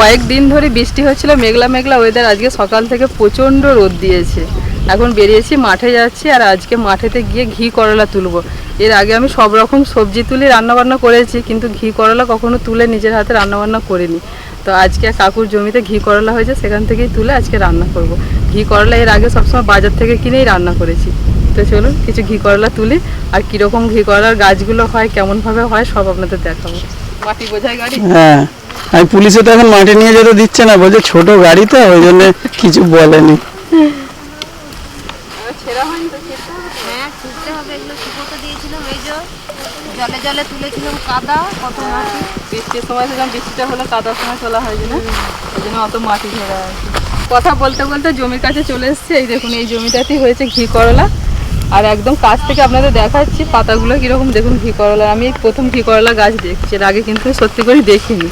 কয়েকদিন ধরে বৃষ্টি হচ্ছিল, মেঘলা মেঘলা ওয়েদার আজকে সকাল থেকে প্রচণ্ড রোদ দিয়েছে। এখন বেরিয়েছি, মাঠে যাচ্ছি আর আজকে মাঠেতে গিয়ে ঘি করলা তুলব। এর আগে আমি সব রকম সবজি তুলে রান্নাবান্না করেছি, কিন্তু ঘি করলা কখনো তুলে নিজের হাতে রান্নাবান্না করিনি। তো আজকে কাকুর জমিতে ঘি করলা হয়েছে, সেখান থেকেই তুলে আজকে রান্না করব। ঘি করলা এর আগে সবসময় বাজার থেকে কিনেই রান্না করেছি। তো চলুন, কিছু ঘি করলা তুলি আর কীরকম ঘি করলার গাছগুলো হয়, কেমনভাবে হয় সব আপনাদের দেখাবো। মাটি বোঝাই গাড়ি? হ্যাঁ। আর পুলিশে তো এখন মাঠে নিয়ে যেতে দিচ্ছে না বলছে ছোট গাড়ি তো ওই জন্য কিছু বলেনি? হ্যাঁ জলে জলে তুলেছিলাম কাদা কত মাটি। বৃষ্টির সময় তো বৃষ্টিটা হলে কাদার সময় তোলা হয় না? ওই জন্য অত মাটি ঘেরা আছে কথা বলতে বলতে জমির কাছে চলে এসেছে এই দেখুন এই জমিটাতেই হয়েছে ঘি করলা। আর একদম কাছ থেকে আপনাদের দেখাচ্ছি পাতাগুলো কীরকম দেখুন ঘি করলা আমি প্রথম ঘি করলা গাছ দেখছি এর আগে কিন্তু সত্যি করে দেখিনি।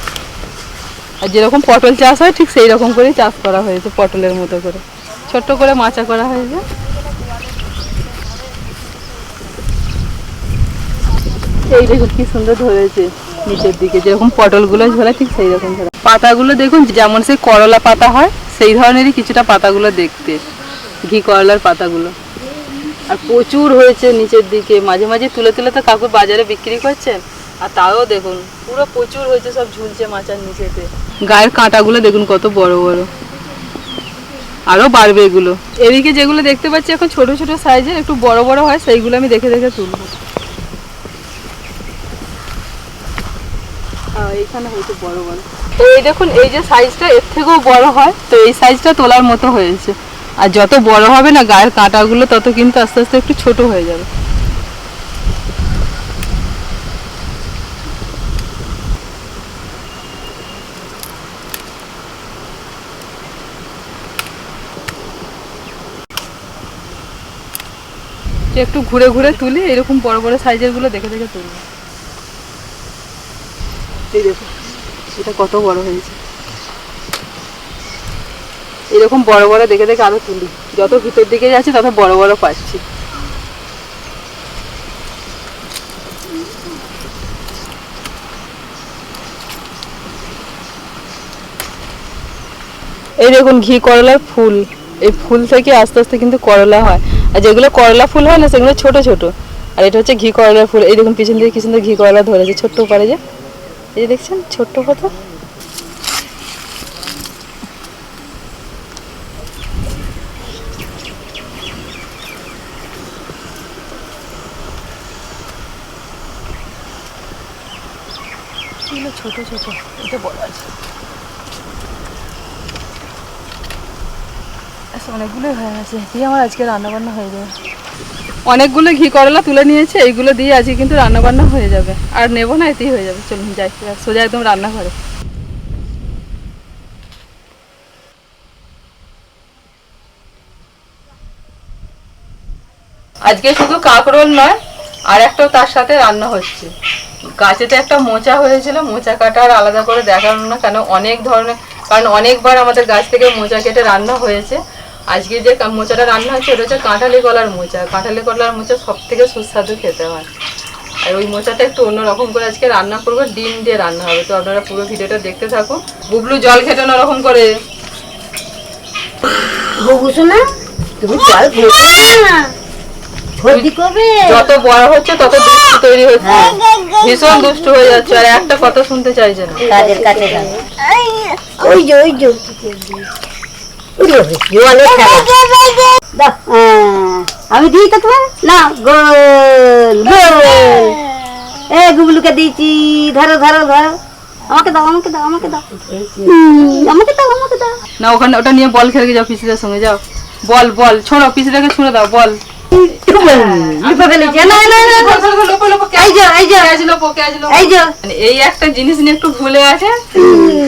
আর যেরকম পটল চাষ হয়, ঠিক সেই রকম করেই চাষ করা হয়েছে, পটলের মতো করে। ছোট্ট করে মাচা করা হয়েছে। এই দেখুন কি সুন্দর ধরেছে নিচের দিকে। যেরকম পটলগুলো ঝোলা, ঠিক সেই রকম পাতাগুলো দেখুন, যেমন সেই করলা পাতা হয়, সেই ধরনেরই কিছুটা পাতাগুলো দেখতে। ঘি করলার পাতাগুলো। আর প্রচুর হয়েছে নিচের দিকে। মাঝে মাঝে তুলে তুলে তো কাকু বাজারে বিক্রি করছেন। আর তাও দেখুন পুরো প্রচুর হয়েছে সব ঝুলছে মাচার নিচেতে। গায়ের কাঁটাগুলো দেখুন কত বড় বড়। আরও বাড়বে এগুলো। এদিকে যেগুলো দেখতে পাচ্ছি এখন ছোট ছোট সাইজের একটু বড় বড় হয় সেইগুলো আমি দেখে দেখে তুলবো। এইখানে হয়েছে বড় বড়। তো এই দেখুন এই যে সাইজটা এর থেকেও বড় হয়। তো এই সাইজটা তোলার মতো হয়েছে। আর যত বড় হবে না গায়ের কাঁটাগুলো তত কিন্তু আস্তে আস্তে একটু ছোট হয়ে যাবে। একটু ঘুরে ঘুরে তুলি, এরকম বড় বড় সাইজেরগুলো দেখে দেখে তুলি এই এটা কত বড় হয়েছে। এরকম বড় বড় দেখে দেখে আরও তুলি। যত ভিতর দিকে যাচ্ছি, তত বড় বড় পাচ্ছি। এই দেখুন, ঘি করলার ফুল। এই ফুল থেকে আস্তে আস্তে কিন্তু করলা হয়। আর যেগুলো করলা ফুল হয় না, সেগুলো ছোট ছোট। আর এটা হচ্ছে ঘি করলার ফুল। এই পিছন দিকে কি সুন্দর ঘি করলা ধরেছে ছোট্ট পারে যে। এই যে দেখছেন, ছোট্ট কত? ছোট ছোট, এটা বড় আছে। অনেকগুলোই হয়ে গেছে দিয়ে আমার আজকে রান্না বান্না হয়ে যাবে। অনেকগুলো ঘি করলা তুলে নিয়েছে, এইগুলো দিয়ে আজকে কিন্তু রান্না বান্না হয়ে যাবে। আর নেব না, এতেই হয়ে যাবে। চলুন যাই। সোজা একদম রান্না করে আজকে শুধু কাঁকরোল নয়, আর একটাও তার সাথে রান্না হচ্ছে। গাছেতে একটা মোচা হয়েছিল, মোচা কাটা আর আলাদা করে দেখানো না কেন, অনেক ধরনের কারণ অনেকবার আমাদের গাছ থেকে মোচা কেটে রান্না হয়েছে। আজকে যে মোচাটা রান্না হচ্ছে ওটা হচ্ছে কাঁঠালি কলার মোচা। কাঁঠালি কলার মোচা সব থেকে সুস্বাদু খেতে হয়। আর ওই মোচাটা একটু অন্যরকম করে আজকে রান্না করব ডিম দিয়ে রান্না হবে। তো আপনারা পুরো ভিডিওটা দেখতে থাকুন। বুবলু জল খেতে রকম করে। তুমি জল যত বড় হচ্ছে তত দুষ্টু তৈরি হচ্ছে। ভীষণ দুষ্টু হয়ে যাচ্ছে। আর একটা কথা শুনতে চাইছে না কাছে ওই যে ওই যে। হ্যাঁ। আমি দিই তো তোমার না গোল গোল এ গুবলুকে দিয়েছি ধরো ধরো ধরো. আমাকে দাও আমাকে দাও আমাকে দাও আমাকে দাও আমাকে দাও না ওখানে ওটা নিয়ে বল খেলে যাও পিসিদের সঙ্গে যাও। বল বল ছোড়ো পিসিটাকে ছুঁড়ে দাও বল এই একটা জিনিস নিয়ে একটু ভুলে আছে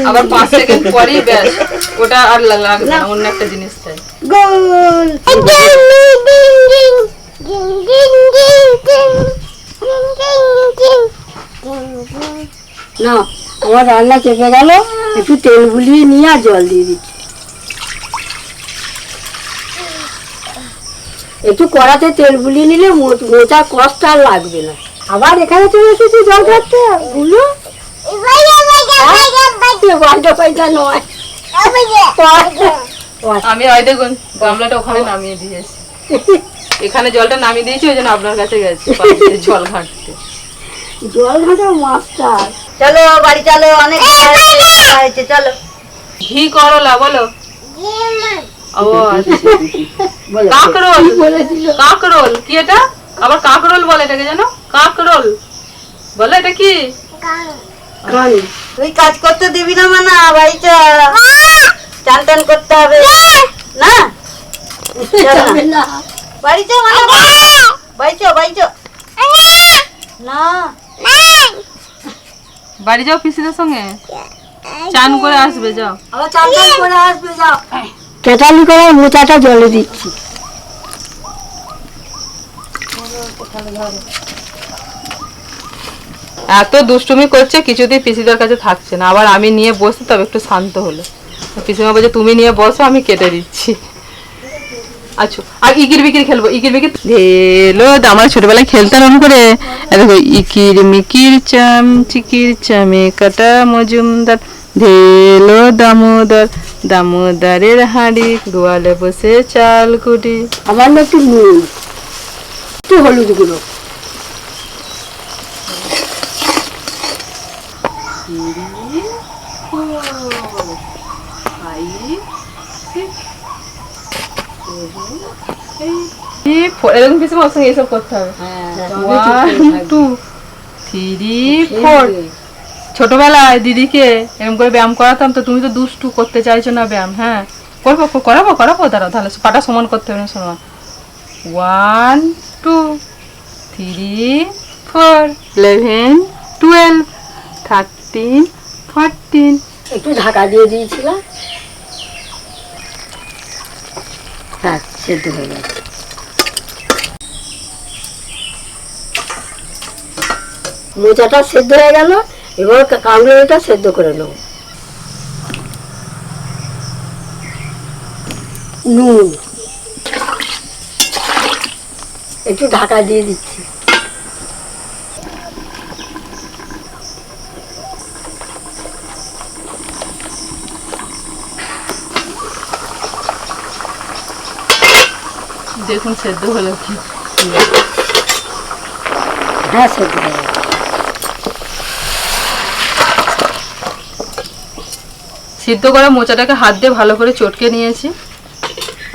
আবার পাঁচ সেকেন্ড পরেই ব্যাস ওটা আর লাগবে না অন্য একটা জিনিস চাই না আমার রান্না চেপে গেল, একটু তেল বুলিয়ে নিয়ে আর জল দিয়ে দিচ্ছি। একটু কড়াতে তেল বুলিয়ে নিলে মোচার কষ্ট আর লাগবে না। আবার এখানে চলে এসেছি জল খাচ্ছে পয়সা নয় আমি ওই দেখুন গামলাটা ওখানে নামিয়ে দিয়েছি এখানে জলটা নামিয়ে দিয়েছি ওই জন্য আপনার কাছে গেছি জল ঘাটতে জল ঘাটার মাস্টার। চলো বাড়ি চলো অনেক হয়েছে চলো। ঘি করলা বলো? ও আচ্ছা। কাকরোল। কাকরোল। কি এটা? আবার কাকরোল বলে এটাকে জানো কাকরোল। বলো এটা কি? তুই কাজ করতে দিবি না মানা বাড়ি চান টান করতে হবে। না? বাড়ি চ মানা। বাড়ি চ বাড়ি চ না। বাড়ি যাও পিসিদের সঙ্গে। চান করে আসবে যাও। আবার চান টান করে আসবে যাও। কেটালি করে মোচাটা জলে দিচ্ছি। এত দুষ্টুমি করছে কিছুতেই পিসিদের কাছে থাকছে না। আবার আমি নিয়ে বসতে তবে একটু শান্ত হলো। তো পিসিমা বলছে তুমি নিয়ে বসো আমি কেটে দিচ্ছি। আচ্ছা আর ইকির বিকির খেলব। ইকির বিকির ধেলো আমার ছোটবেলায় খেলতাম আমি করে। দেখো ইকির মিকির চাম চিকির চামে কাটা মজুমদার। ধেলো দামোদর। দামোদরের হাঁড়ি গোয়ালে বসে চাল কুটি। আমার না একটু নুন একটু হলুদ গুঁড়ো। এরকম কিছু আমার সঙ্গে এসব করতে হবে? ওয়ান টু থ্রি ফোর ছোটবেলায় দিদিকে এরকম করে ব্যায়াম করাতাম, তো তুমি তো দুষ্টু, করতে চাইছো না ব্যায়াম হ্যাঁ? করব করাবো করাবো, দাঁড়াও, তাহলে পাটা সমান করতে হবে সমান one two three four eleven twelve thirteen fourteen একটু ঢাকা দিয়ে দিয়েছিলাম হ্যাঁ সেদ্ধ হয়ে মোচাটা সেদ্ধ হয়ে গেল। এবার কামড়েটা সেদ্ধ করে নেব নুন। একটু ঢাকা দিয়ে দিচ্ছি। দেখুন সেদ্ধ হলো কি? হ্যাঁ সেদ্ধ হয়ে সিদ্ধ করা মোচাটাকে হাত দিয়ে ভালো করে চটকে নিয়েছি।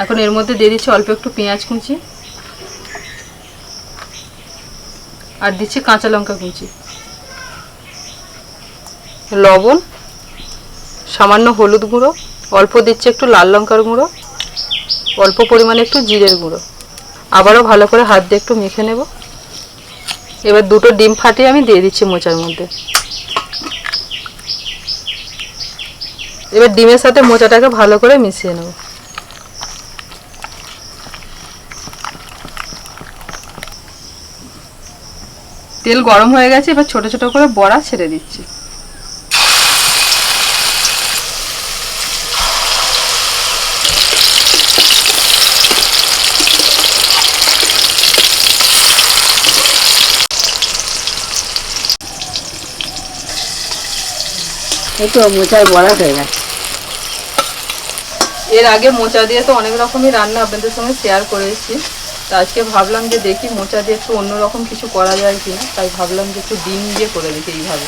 এখন এর মধ্যে দিয়ে দিচ্ছি অল্প একটু পেঁয়াজ কুচি আর দিচ্ছি কাঁচা লঙ্কা কুচি। লবণ, সামান্য হলুদ গুঁড়ো, অল্প দিচ্ছি একটু লাল লঙ্কার গুঁড়ো, অল্প পরিমাণে একটু জিরের গুঁড়ো। আবারও ভালো করে হাত দিয়ে একটু মেখে নেব। এবার দুটো ডিম ফাটিয়ে আমি দিয়ে দিচ্ছি মোচার মধ্যে। এবার ডিমের সাথে মোচাটাকে ভালো করে মিশিয়ে নেব। তেল গরম হয়ে গেছে, এবার ছোট ছোট করে বড়া ছেড়ে দিচ্ছি। এই তো মোচার বড়া হয়ে গেছে। এর আগে মোচা দিয়ে তো অনেক রকমই রান্না আপনাদের সঙ্গে শেয়ার করেছি তো আজকে ভাবলাম যে দেখি মোচা দিয়ে একটু অন্যরকম কিছু করা যায় কিনা। তাই ভাবলাম যে একটু ডিম দিয়ে করে দেখি এইভাবে।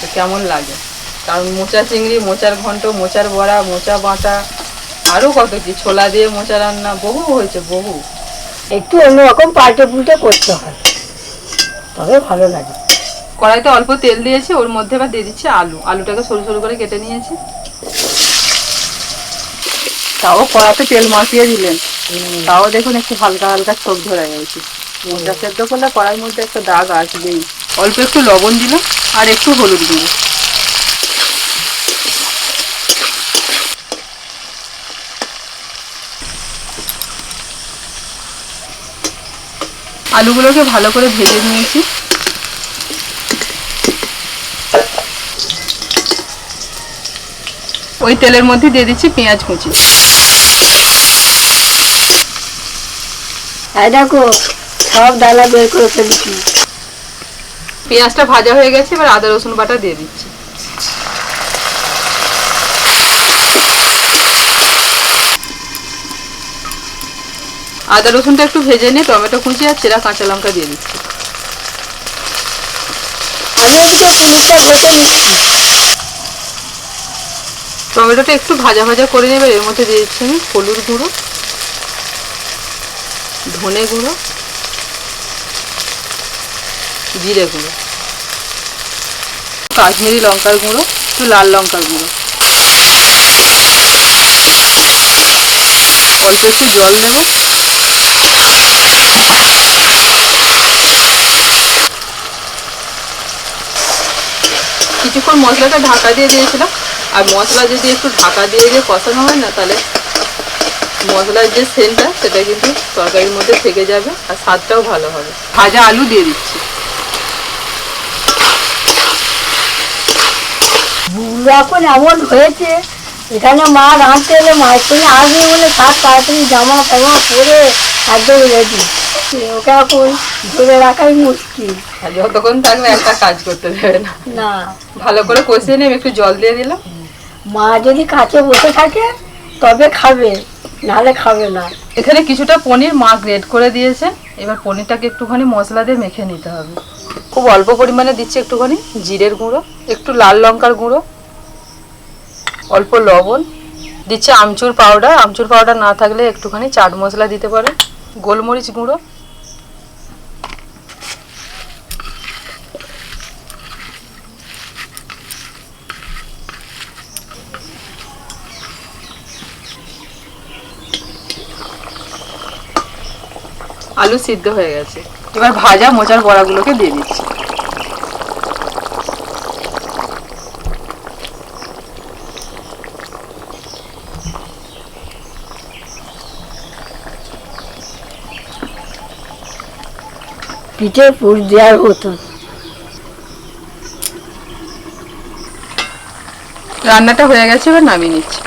তো কেমন লাগে? কারণ মোচা চিংড়ি মোচার ঘন্ট মোচার বড়া মোচা বাটা আরও কত কি ছোলা দিয়ে মোচা রান্না বহু হয়েছে বহু। একটু অন্যরকম পাল্টে পুল্টে করতে হয়। তবে ভালো লাগে। কড়াইতে অল্প তেল দিয়েছি ওর মধ্যে এবার দিয়ে দিচ্ছি আলু। আলুটাকে সরু সরু করে কেটে নিয়েছি। তাও কড়াতে তেল মাখিয়ে দিলেন। তাও দেখুন একটু হালকা হালকা চোখ ধরে গেছে। মোটা সেদ্ধ করলে কড়াইয়ের মধ্যে একটা দাগ আসবেই। অল্প একটু লবণ দিলাম আর একটু হলুদ দিলাম আলুগুলোকে ভালো করে ভেজে নিয়েছি। ওই তেলের মধ্যে দিয়ে দিচ্ছি পেঁয়াজ কুচি। দেখো সব ডালা বের করে ফেলছি। পেঁয়াজটা ভাজা হয়ে গেছে এবার আদা রসুন বাটা দিয়ে দিচ্ছি। আদা রসুনটা একটু ভেজে নিয়ে টমেটো কুচি আর চেরা কাঁচা লঙ্কা দিয়ে দিচ্ছি। আগে তো বেটে নিচ্ছি টমেটোটা একটু ভাজা ভাজা করে নেবে, এর মধ্যে দিয়ে দিচ্ছি আমি হলুদ গুঁড়ো, ধনে গুঁড়ো, জিরে গুঁড়ো, কাশ্মীরি লঙ্কার গুঁড়ো, একটু লাল লঙ্কার গুঁড়ো। অল্প একটু জল দেবো। কিছুক্ষণ মশলাটা ঢাকা দিয়ে দিয়েছিলাম। আর মশলা যদি একটু ঢাকা দিয়ে দিয়ে কষানো হয় না তাহলে মশলার যে সেন্টটা সেটা কিন্তু তরকারির মধ্যে থেকে যাবে আর স্বাদটাও ভালো হবে। ভাজা আলু দিয়ে দিচ্ছি। এখন এমন হয়েছে এখানে মা রাঁধতে এলে মায়ের সঙ্গে আসবে বলে সাত তাড়াতাড়ি জামা ফামা পরে একদম রেডি ওকে এখন ধরে রাখাই মুশকিল। আর যতক্ষণ থাকবে একটা কাজ করতে দেবে না। না। ভালো করে কষিয়ে নিয়ে একটু জল দিয়ে দিলাম। মা যদি কাছে বসে থাকে, তবে খাবে, নাহলে খাবে না। এখানে কিছুটা পনির মা গ্রেড করে দিয়েছে। এবার পনিরটাকে একটুখানি মশলা দিয়ে মেখে নিতে হবে। খুব অল্প পরিমাণে দিচ্ছি একটুখানি জিরের গুঁড়ো, একটু লাল লঙ্কার গুঁড়ো, অল্প লবণ। দিচ্ছে আমচুর পাউডার। আমচুর পাউডার না থাকলে একটুখানি চাট মশলা দিতে পারে। গোলমরিচ গুঁড়ো। আলু সিদ্ধ হয়ে গেছে। এবার ভাজা মোচার বড়াগুলোকে দিয়ে দিচ্ছি। পিঠে পুর দেওয়ার হতো রান্নাটা হয়ে গেছে এবার নামিয়ে নিচ্ছি।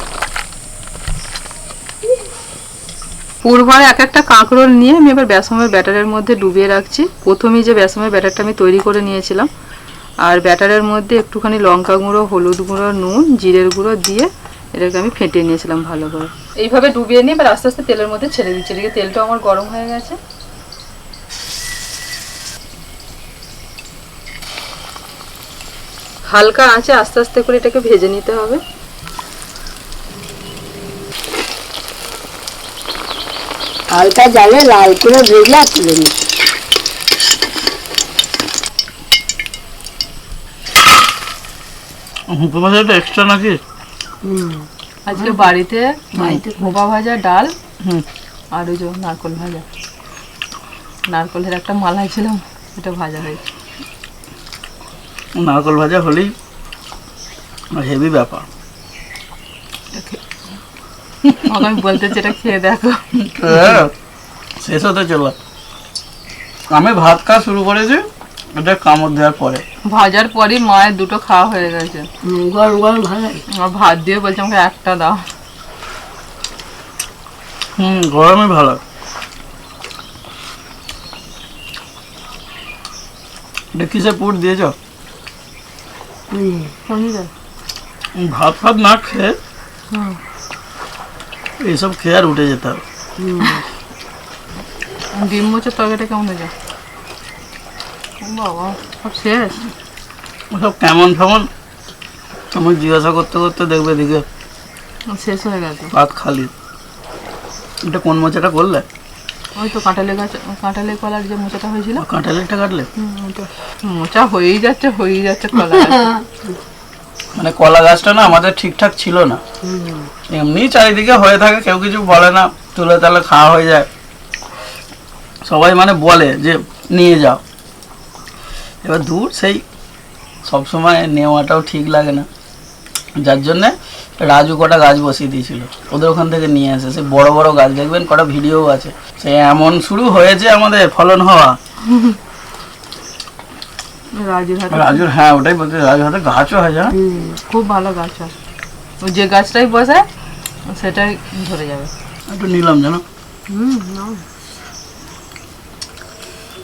পুরভরে এক একটা কাঁকরোল নিয়ে আমি এবার বেসমের ব্যাটারের মধ্যে ডুবিয়ে রাখছি। প্রথমেই যে বেসমের ব্যাটারটা আমি তৈরি করে নিয়েছিলাম, আর ব্যাটারের মধ্যে একটুখানি লঙ্কা গুঁড়ো, হলুদ গুঁড়ো, নুন, জিরের গুঁড়ো দিয়ে এটাকে আমি ফেটে নিয়েছিলাম ভালো করে। এইভাবে ডুবিয়ে নিয়ে এবার আস্তে আস্তে তেলের মধ্যে ছেড়ে দিচ্ছি। এদিকে তেলটা আমার গরম হয়ে গেছে। হালকা আঁচে আস্তে আস্তে করে এটাকে ভেজে নিতে হবে। হালকা জালে লাল করে ভেজে আর তুলে নিই। তোমার এটা এক্সট্রা নাকি? আজকে বাড়িতে বাড়িতে ভোপা ভাজা ডাল হুম। আর ওই যে নারকল ভাজা। নারকলের একটা মালাই ছিলাম এটা ভাজা হয়েছে। নারকল ভাজা হলেই হেভি ব্যাপার। আমি বলতে যেটা খেয়ে দেখো। হ্যাঁ, শেষ হতে চলো আমি ভাত খাওয়া শুরু করেছি এটা কামড় দেওয়ার পরে। ভাজার পরই মায়ের দুটো খাওয়া হয়ে গেছে। হুম, গরম গরম ভালো আমার ভাত দিয়ে বলছে আমাকে একটা দাও। হুম গরমে ভালো। এটা কিসে পুট দিয়েছ? ভাত ফাত না খেয়ে হুম। এইসব খেয়ে আর উঠে যেতে। হবে ডিম মোচের তরকারিটা কেমন হয়েছে? বাবা সব শেষ? সব কেমন কেমন আমার জিজ্ঞাসা করতে করতে দেখবে দিকে শেষ হয়ে গেছে। ভাত খালি। এটা কোন মোচাটা করলে? ওই তো কাঁঠালে গাছ কাঁঠালে কলার যে মোচাটা হয়েছিল। কাঁঠালিটা কাটলে? মোচা হয়েই যাচ্ছে হয়েই যাচ্ছে কলা। মানে কলা গাছটা না আমাদের ঠিকঠাক ছিল না। এমনি চারিদিকে হয়ে থাকে, কেউ কিছু বলে না, তুলে তালে খাওয়া হয়ে যায়। সবাই মানে বলে যে, নিয়ে যাও। এবার দূর সেই সবসময় নেওয়াটাও ঠিক লাগে না। যার জন্যে রাজু কটা গাছ বসিয়ে দিয়েছিল, ওদের ওখান থেকে নিয়ে আসে। সে বড় বড় গাছ, দেখবেন কটা ভিডিও আছে। সে এমন শুরু হয়েছে আমাদের ফলন হওয়া। রাজুর হাতে রাজুর হ্যাঁ ওটাই বলতে রাজুর হাতে গাছও হয় জানো হুম। খুব ভালো গাছ হয় ও যে গাছটাই বসায় সেটাই ধরে যাবে একটু নিলাম জানো হুম নাও।